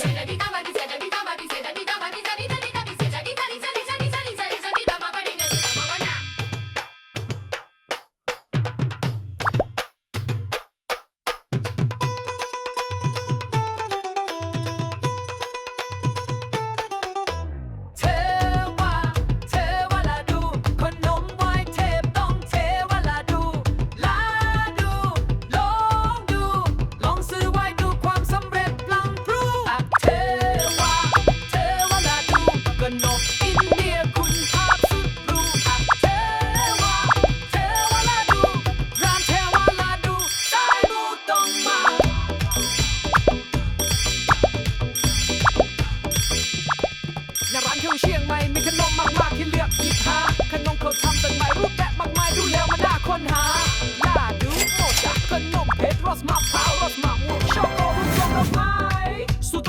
เท เชียงใหม่มีขนมมากมากๆที่เลือกหยิบหาขนมเขาทำตั้งหลายรูปแบบมากมายดูแล้วมันน่าค้นหาน่าดูโมจากขนมเพชรรสมะพร้าว